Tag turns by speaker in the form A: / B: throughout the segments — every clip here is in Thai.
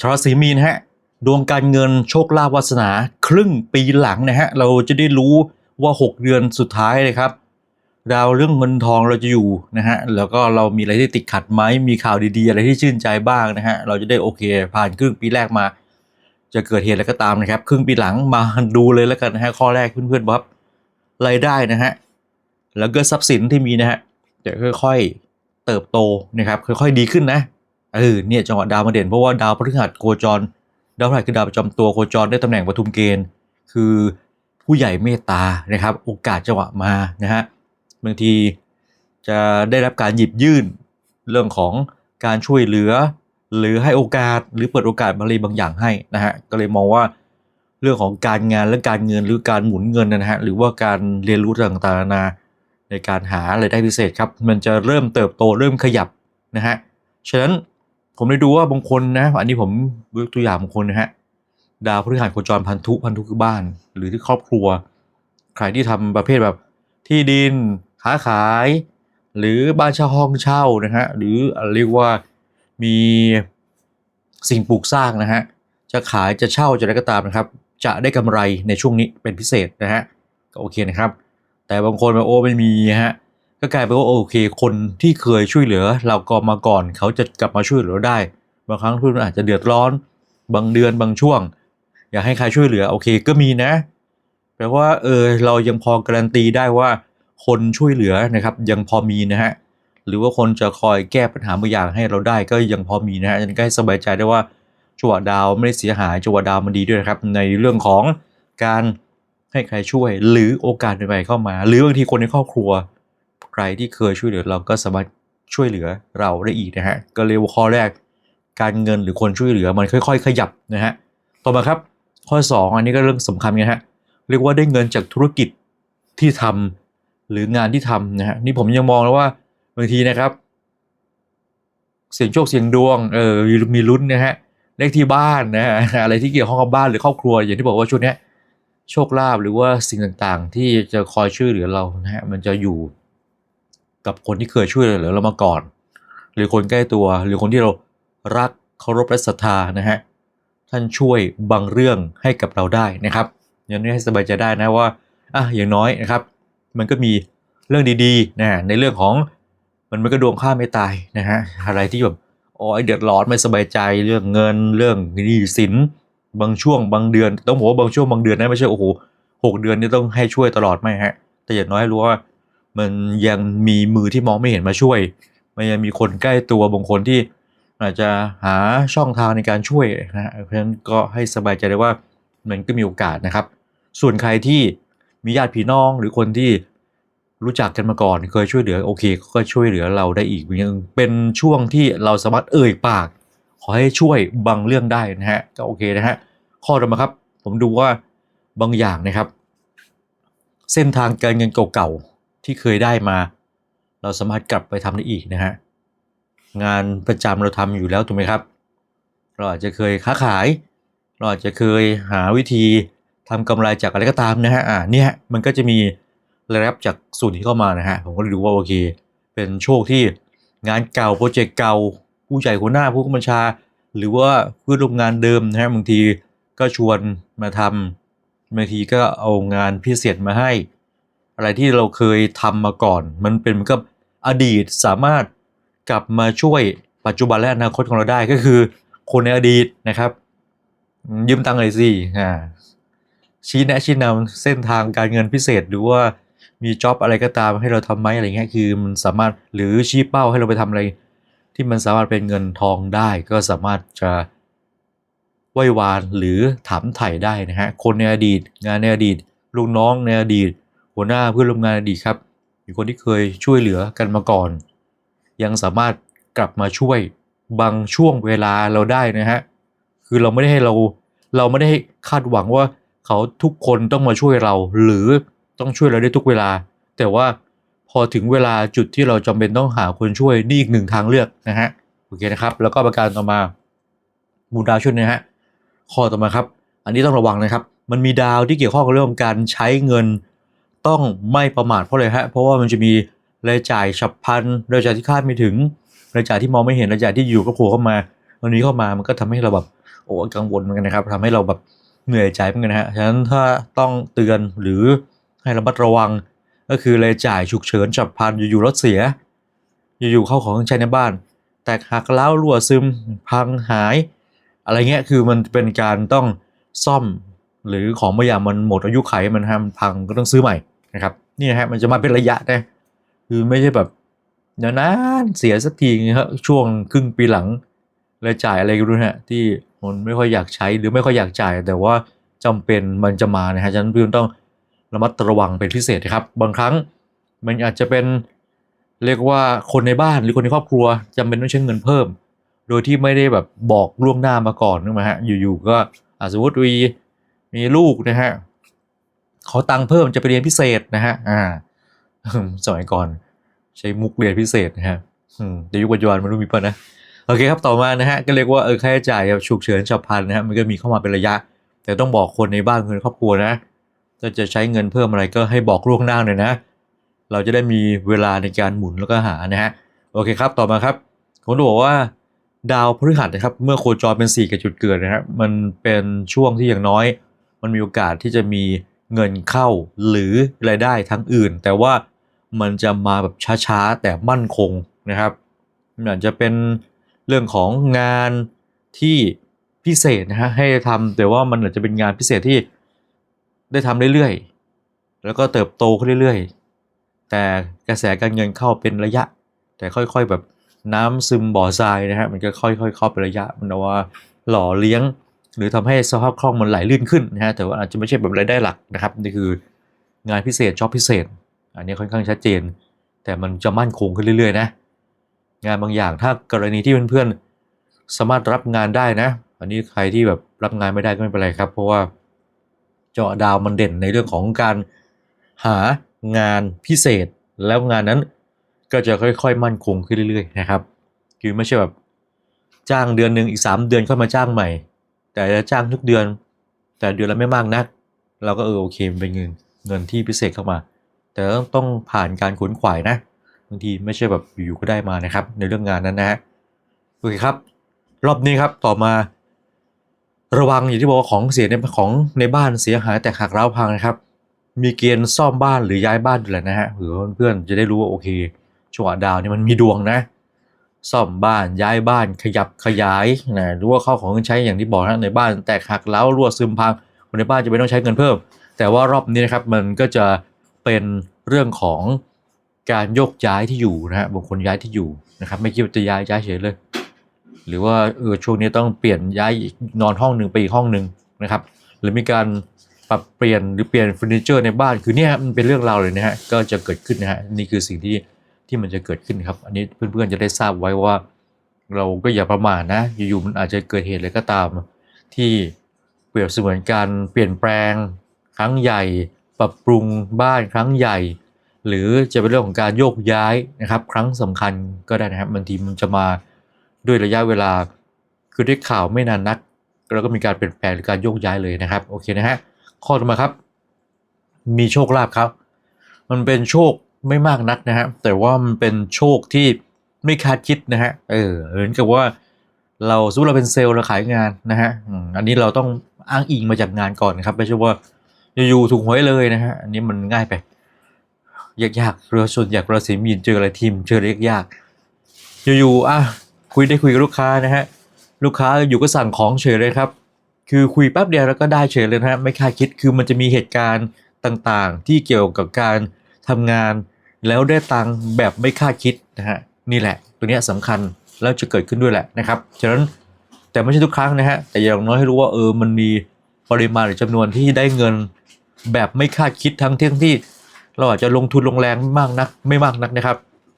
A: ชาวราศีมีนฮะดวงการเงินโชคลาภวาสนา ครึ่งปีหลังนะฮะ เราจะได้รู้ว่า 6 เดือนสุดท้ายเลยครับ ดาวเรื่องเงินทองเราจะอยู่นะฮะ แล้วก็เรามีอะไรที่ติดขัดไหมมีข่าวดีๆ อะไรที่ชื่นใจบ้างนะฮะ เราจะได้โอเค ผ่านครึ่งปีแรกมา จะเกิดเหตุอะไรก็ตามนะครับ ครึ่งปีหลังมาดูเลยแล้วกันนะฮะข้อแรกเพื่อนๆครับรายได้นะฮะแล้วก็ทรัพย์สินที่มีนะฮะจะค่อย ๆ เติบโตนะครับ ค่อย ๆ ดีขึ้นนะ เออเนี่ยจังหวะดาวมาเด่นเพราะว่าดาวพฤหัสโคจร ดาวพฤหัสคือดาวประจำตัวโคจรได้ตำแหน่งปทุมเกณฑ์ คือผู้ใหญ่เมตตานะครับ โอกาสจังหวะมานะฮะบางทีจะได้รับการหยิบยื่นเรื่องของการช่วยเหลือ หรือให้โอกาสหรือเปิดโอกาสอะไรบางอย่างให้นะฮะก็เลยมองว่าเรื่องของการงานและการเงินหรือการหมุนเงินนะฮะหรือว่าการเรียนรู้ต่างๆนานาในการหาอะไรได้พิเศษครับ มันจะเริ่มเติบโตเริ่มขยับนะฮะฉะนั้น ผมได้ดูว่าบางคนนะ อันนี้ผมยกตัวอย่างบางคนนะฮะ ดาวพฤหัสโคจรพันธุพันธุคือบ้าน หรือที่ครอบครัว ใครที่ทำประเภทแบบที่ดินค้าขาย หรือบ้านเช่าห้องเช่านะฮะ หรือเรียกว่ามีสิ่งปลูกสร้างนะฮะ จะขายจะเช่าจะอะไรก็ตามนะครับ จะได้กำไรในช่วงนี้เป็นพิเศษนะฮะก็โอเคนะครับ แต่บางคนแบบโอ้ไม่มีฮะ ก็กลายเป็นว่าโอเค คนที่เคยช่วยเหลือ เราก็มาก่อนเขาจะกลับมาช่วยเหลือได้ บางครั้งเพื่อนอาจจะเดือดร้อน บางเดือนบางช่วง อยากให้ใครช่วยเหลือ โอเคก็มีนะแปลว่าเออเรายังพอการันตีได้ว่าคนช่วยเหลือนะครับ ยังพอมีนะฮะหรือว่าคนจะคอยแก้ปัญหาบางอย่างให้เราได้ก็ยังพอมีนะฮะยังก็ให้สบายใจได้ว่าจังหวะดาวไม่ได้เสียหายจังหวะดาวมันดีด้วยนะครับ ในเรื่องของการให้ใครช่วย หรือโอกาสใหม่ๆเข้ามา หรือบางทีคนในครอบครัว รที่เคยช่วยเหลือเราก็สามารถช่วยเหลือเราได้อีกนะฮะก็เรียกว่าข้อแรก การเงินหรือคนช่วยเหลือมันค่อย ๆ ขยับนะฮะต่อมาครับข้อสองอันนี้ก็เรื่องสำคัญนะฮะเรียกว่าได้เงินจากธุรกิจที่ทำหรืองานที่ทำนะฮะนี่ผมยังมองแล้วว่าบางทีนะครับ เสียงโชคเสียงดวงเออมีลุ้นนะฮะเลขที่บ้านนะฮะอะไรที่เกี่ยวข้องกับบ้านหรือครอบครัว อย่างที่บอกว่าช่วงนี้โชคลาภหรือว่าสิ่งต่างๆ ที่จะคอยช่วยเหลือเรานะฮะมันจะอยู่ กับคนที่เคยช่วยเหลือเรามาก่อน หรือคนใกล้ตัว หรือคนที่เรารักเคารพและศรัทธานะฮะท่านช่วยบางเรื่องให้กับเราได้นะครับอย่างนี้ให้สบายใจได้นะว่าอะอย่างน้อยนะครับ มันก็มีเรื่องดีๆนะในเรื่องของมันมันก็ดวงค่าไม่ตายนะฮะอะไรที่แบบโอ้ยเดือดร้อนไม่สบายใจเรื่องเงินเรื่องหนี้สินบางช่วงบางเดือน ต้องบอกว่าบางช่วงบางเดือนนะไม่ใช่โอ้โหหกเดือนนี่ต้องให้ช่วยตลอดไม่ฮะแต่อย่างน้อยรู้ว่า มันยังมีมือที่มองไม่เห็นมาช่วย มันยังมีคนใกล้ตัวบางคนที่อาจจะหาช่องทางในการช่วยนะเพราะฉะนั้นก็ให้สบายใจได้ว่ามันก็มีโอกาสนะครับ ส่วนใครที่มีญาติพี่น้องหรือคนที่รู้จักกันมาก่อนเคยช่วยเหลือโอเคก็ช่วยเหลือเราได้อีกยังเป็นช่วงที่เราสามารถเอ่ยปาก ขอให้ช่วยบางเรื่องได้นะฮะก็โอเคนะฮะข้อต่อมาครับ ผมดูว่าบางอย่างนะครับ เส้นทางการเงินเก่า ที่เคยได้มา เราสามารถกลับไปทำได้อีกนะฮะงานประจำเราทำอยู่แล้วถูกไหมครับ เราอาจจะเคยค้าขาย เราอาจจะเคยหาวิธีทำกำไรจากอะไรก็ตามนะฮะอ่าเนี่ยมันก็จะมีรายรับจากส่วนที่เข้ามานะฮะผมก็เลยดูว่าโอเค เป็นโชคที่งานเก่าโปรเจกต์เก่าผู้ใหญ่หัวหน้าผู้กำกับชา หรือว่าเพื่อนร่วมงานเดิมนะฮะบางทีก็ชวนมาทำบางทีก็เอางานพิเศษมาให้ อะไรที่เราเคยทำมาก่อน มันเป็นเหมือนกับอดีตสามารถกลับมาช่วยปัจจุบันและอนาคตของเราได้ก็คือ คนในอดีตนะครับ ยืมตังค์เลยสิอ่าชี้แนะชี้นำเส้นทางการเงินพิเศษหรือว่ามีจ็อบอะไรก็ตามให้เราทำไหมอะไรเงี้ยคือมันสามารถหรือชี้เป้าให้เราไปทำอะไร ที่มันสามารถเป็นเงินทองได้ ก็สามารถจะไหว้วานหรือถามไถ่ได้นะฮะคนในอดีต งานในอดีต ลูกน้องในอดีต หัวหน้าเพื่อนร่วมงานอดีตครับมีคนที่เคยช่วยเหลือกันมาก่อน ยังสามารถกลับมาช่วยบางช่วงเวลาเราได้นะฮะคือเราไม่ได้ให้เราเราไม่ได้คาดหวังว่าเขาทุกคนต้องมาช่วยเรา หรือต้องช่วยเราได้ทุกเวลา แต่ว่าพอถึงเวลาจุดที่เราจำเป็นต้องหาคนช่วยนี่อีกหนึ่งทางเลือกนะฮะโอเคนะครับ แล้วก็ประการต่อมามูดาวช่วยนะฮะข้อต่อมาครับ อันนี้ต้องระวังนะครับ มันมีดาวที่เกี่ยวข้องกับเรื่องการใช้เงิน ต้องไม่ประมาทเพราะอะไรฮะเพราะว่ามันจะมีรายจ่ายฉับพลันรายจ่ายที่คาดไม่ถึงรายจ่ายที่มองไม่เห็นรายจ่ายที่อยู่ก็โผล่เข้ามาวันนี้เข้ามามันก็ทำให้เราแบบโอ้กังวลเหมือนกันนะครับทำให้เราแบบเหนื่อยใจเหมือนกันฮะฉะนั้นถ้าต้องเตือนหรือให้ระมัดระวัง ก็คือรายจ่ายฉุกเฉินฉับพลันอยู่ๆรถเสีย อยู่ๆเข้าของใช้ในบ้าน แตกหักเล้าวรั่วซึมพังหาย อะไรเงี้ยคือมันเป็นการต้องซ่อม หรือของบางอย่างมันหมดอายุไขมันทำพังก็ต้องซื้อใหม่นะครับนี่นะฮะมันจะมาเป็นระยะนะคือไม่ใช่แบบเดี๋ยวนานเสียสักทีครับช่วงครึ่งปีหลังรายจ่ายอะไรก็รู้ฮะที่มันไม่ค่อยอยากใช้หรือไม่ค่อยอยากจ่าย แต่ว่าจำเป็นมันจะมานะฮะฉะนั้นพี่ต้องระมัดระวังเป็นพิเศษนะครับ บางครั้งมันอาจจะเป็นเรียกว่าคนในบ้านหรือคนในครอบครัวจำเป็นต้องใช้เงินเพิ่ม โดยที่ไม่ได้แบบบอกล่วงหน้ามาก่อนนึกไหมฮะอยู่ๆก็อสมมติวี มีลูกนะฮะขอตังค์เพิ่มจะไปเรียนพิเศษนะฮะอ่าสมัยก่อนใช้มุกเรียนพิเศษนะฮะอืมแต่ยุคปัจจุบันมันรู้มีป่ะนะโอเคครับต่อมานะฮะก็เรียกว่าเออค่าใช้จ่ายแบบฉุกเฉินฉับพลันนะฮะมันก็มีเข้ามาเป็นระยะ แต่ต้องบอกคนในบ้านคนในครอบครัวนะถ้าจะใช้เงินเพิ่มอะไรก็ให้บอกล่วงหน้าหน่อยนะ เราจะได้มีเวลาในการหมุนแล้วก็หานะฮะโอเคครับต่อมาครับผมจะบอกว่าดาวพฤหัสนะครับเมื่อโคจรเป็น 4 กับจุดเกิดนะครับมันเป็นช่วงที่อย่างน้อย มันมีโอกาสที่จะมีเงินเข้าหรือรายได้ทั้งอื่น แต่ว่ามันจะมาแบบช้าๆ แต่มั่นคงนะครับมันอาจจะเป็นเรื่องของงานที่พิเศษนะฮะให้ทำแต่ว่ามันอาจจะเป็นงานพิเศษที่ได้ทำเรื่อยๆ แล้วก็เติบโตขึ้นเรื่อยๆ แต่กระแสการเงินเข้าเป็นระยะ แต่ค่อยๆแบบน้ำซึมบ่อทรายนะฮะมันก็ค่อยๆเข้าเป็นระยะมันเอาว่าหล่อเลี้ยง หรือทำให้สภาพคล่องมันไหลลื่นขึ้นนะฮะแต่ว่าอาจจะไม่ใช่แบบรายได้หลักนะครับนี่คืองานพิเศษจ็อบพิเศษ อันนี้ค่อนข้างชัดเจน แต่มันจะมั่นคงขึ้นเรื่อยๆนะงานบางอย่างถ้ากรณีที่เพื่อนๆสามารถรับงานได้นะ อันนี้ใครที่แบบรับงานไม่ได้ก็ไม่เป็นไรครับ เพราะว่าเจาะดาวมันเด่นในเรื่องของการหางานพิเศษ แล้วงานนั้นก็จะค่อยๆ มั่นคงขึ้นเรื่อยๆนะครับ คือไม่ใช่แบบจ้างเดือนหนึ่งอีก 3 เดือนค่อยมาจ้างใหม่ แต่จะจ้างทุกเดือน แต่เดือนละไม่มากนัก เราก็เออโอเคเป็นเงินเงินที่พิเศษเข้ามา แต่ต้องต้องผ่านการขวนขวายนะบางทีไม่ใช่แบบอยู่ๆก็ได้มานะครับ ในเรื่องงานนั้นนะฮะโอเคครับ รอบนี้ครับต่อมา ระวังอย่างที่บอกว่าของเสียในของในบ้านเสียหายแต่หักร้าวพังนะครับ มีเกณฑ์ซ่อมบ้านหรือย้ายบ้านด้วยแหละนะฮะเผื่อเพื่อนๆจะได้รู้ว่าโอเคจังหวะดาวนี่มันมีดวงนะ ซ่อมบ้านย้ายบ้านขยับขยายนะหรือว่าเข้าของเครื่องใช้อย่างที่บอกนะในบ้านแตกหักแล้วรั่วซึมพังคนในบ้านจะไม่ต้องใช้เงินเพิ่ม แต่ว่ารอบนี้นะครับมันก็จะเป็นเรื่องของการโยกย้ายที่อยู่นะฮะบางคนย้ายที่อยู่นะครับไม่คิดว่าจะย้ายย้ายเฉยเลย หรือว่าเออช่วงนี้ต้องเปลี่ยนย้ายนอนห้องหนึ่งไปอีกห้องหนึ่งนะครับ หรือมีการปรับเปลี่ยนหรือเปลี่ยนเฟอร์นิเจอร์ในบ้านคือเนี่ยมันเป็นเรื่องราวเลยนะฮะก็จะเกิดขึ้นนะฮะนี่คือสิ่งที่ ที่มันจะเกิดขึ้นครับ อันนี้เพื่อนๆจะได้ทราบไว้ว่า เราก็อย่าประมาทนะ อยู่ๆมันอาจจะเกิดเหตุอะไรก็ตาม ที่เปรียบเสมือนการเปลี่ยนแปลง ครั้งใหญ่ ปรับปรุงบ้านครั้งใหญ่ หรือจะเป็นเรื่องของการโยกย้ายนะครับ ครั้งสำคัญก็ได้นะครับบางทีมันจะมาด้วยระยะเวลาคือได้ข่าวไม่นานนักแล้วก็มีการเปลี่ยนแปลงหรือการโยกย้ายเลยนะครับโอเคนะฮะข้อต่อมาครับ มีโชคลาภครับ มันเป็นโชค ไม่มากนักนะฮะแต่ว่ามันเป็นโชคที่ไม่คาดคิดนะฮะเออเหมือนกับว่าเราสมมติเราเป็นเซลล์เราขายงานนะฮะอันนี้เราต้องอ้างอิงมาจากงานก่อนนะครับไม่ใช่ว่าอยู่ๆถูกหวยเลยนะฮะอันนี้มันง่ายไปยากๆเรือชนอยากราศีมีนเจออะไรทีมเจอเรียกยากอยู่ๆอะคุยได้คุยกับลูกค้านะฮะลูกค้าอยู่ก็สั่งของเฉยเลยครับคือคุยแป๊บเดียวแล้วก็ได้เฉยเลยนะฮะไม่คาดคิดคือมันจะมีเหตุการณ์ต่างๆ ที่เกี่ยวกับการ ทำงานแล้วได้ตังค์แบบไม่คาดคิดนะฮะนี่แหละ ตัวนี้สำคัญแล้วจะเกิดขึ้นด้วยแหละนะครับฉะนั้นแต่ไม่ใช่ทุกครั้งนะฮะแต่อย่างน้อยให้รู้ว่าเออมันมีปริมาณหรือจำนวนที่ได้เงินแบบไม่คาดคิดทั้งเที่ยงที่ เราอาจจะลงทุนลงแรงไม่มากนักไม่มากนักนะครับ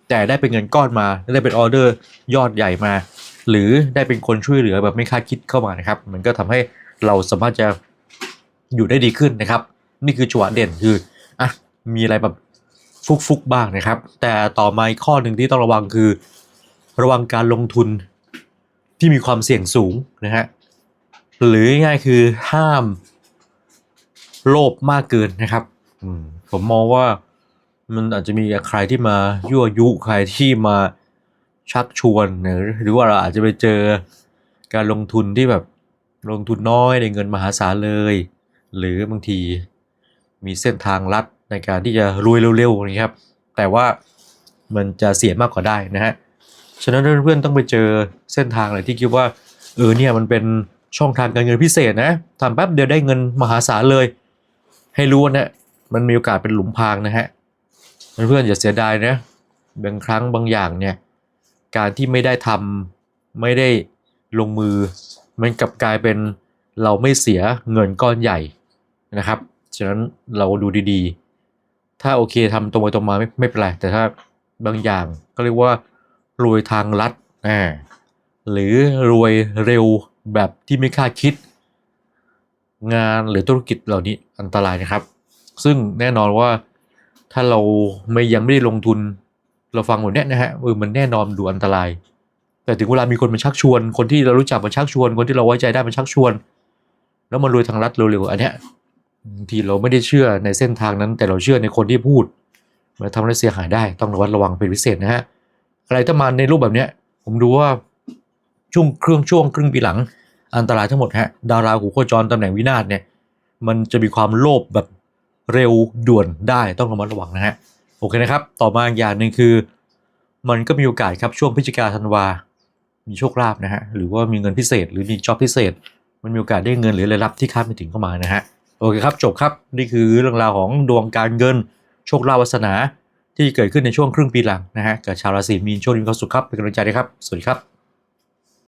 A: แต่ได้เป็นเงินก้อนมาได้เป็นออเดอร์ยอดใหญ่มา หรือได้เป็นคนช่วยเหลือแบบไม่คาดคิดเข้ามานะครับ มันก็ทำให้เราสามารถจะอยู่ได้ดีขึ้นนะครับ นี่คือจังหวะเด่นคืออะมีอะไรแบบ ฟุกๆบ้างนะครับ แต่ต่อมาอีกข้อหนึ่งที่ต้องระวังคือ ระวังการลงทุนที่มีความเสี่ยงสูงนะฮะหรือง่ายๆคือห้ามโลภมากเกินนะครับผมมองว่ามันอาจจะมีใครที่มายั่วยุใครที่มาชักชวนหรือหรือว่าเราอาจจะไปเจอการลงทุนที่แบบลงทุนน้อยในเงินมหาศาลเลย หรือบางทีมีเส้นทางลัด ในการที่จะรวยเร็วๆนี้ครับ แต่ว่ามันจะเสียมากกว่าได้นะฮะ ฉะนั้นเพื่อนๆต้องไปเจอเส้นทางอะไรที่คิดว่าเออเนี่ยมันเป็นช่องทางการเงินพิเศษนะทำแป๊บเดียวได้เงินมหาศาลเลย ให้รู้นะมันมีโอกาสเป็นหลุมพรางนะฮะเพื่อนๆอย่าเสียดายนะบางครั้งบางอย่างเนี่ยการที่ไม่ได้ทำไม่ได้ลงมือ มันกลับกลายเป็นเราไม่เสียเงินก้อนใหญ่นะครับ ฉะนั้นเราดูดีๆ ถ้าโอเคทำตรงไปตรงมาไม่ไม่เป็นไรแต่ถ้าบางอย่างก็เรียกว่ารวยทางลัดอ่าหรือรวยเร็วแบบที่ไม่คาดคิด งานหรือธุรกิจเหล่านี้อันตรายนะครับ ซึ่งแน่นอนว่าถ้าเราไม่ยังไม่ได้ลงทุนเราฟังแบบเนี้ยนะฮะเออมันแน่นอนดูอันตราย แต่ถึงเวลามีคนมาชักชวน คนที่เรารู้จักมาชักชวน คนที่เราไว้ใจได้มาชักชวน แล้วมันรวยทางลัดเร็วๆอันเนี้ย บางทีเราไม่ได้เชื่อในเส้นทางนั้น แต่เราเชื่อในคนที่พูดมันทำให้เสียหายได้ต้องระวัดระวังเป็นพิเศษนะฮะอะไรถ้ามาในรูปแบบเนี้ย ผมดูว่าช่วงเครื่องช่วงครึ่งปีหลัง อันตรายทั้งหมดฮะดาราหูโคจรตำแหน่งวินาศเนี่ยมันจะมีความโลภแบบเร็วด่วนได้ต้องระมัดระวังนะฮะโอเคนะครับ ต่อมาอย่างหนึ่งคือ มันก็มีโอกาสครับช่วงพฤศจิกาธันวา มีโชคลาภนะฮะหรือว่ามีเงินพิเศษหรือมีจ็อบพิเศษ มันมีโอกาสได้เงินหรือรายรับที่คาดไม่ถึงเข้ามานะฮะ โอเคครับจบครับนี่คือเรื่องราวของดวงการเงินโชคลาภวาสนา ที่เกิดขึ้นในช่วงครึ่งปีหลังนะฮะกับชาวราศีมีนโชคดีมีความสุขครับเป็นกำลังใจด้วยครับ สวัสดีครับ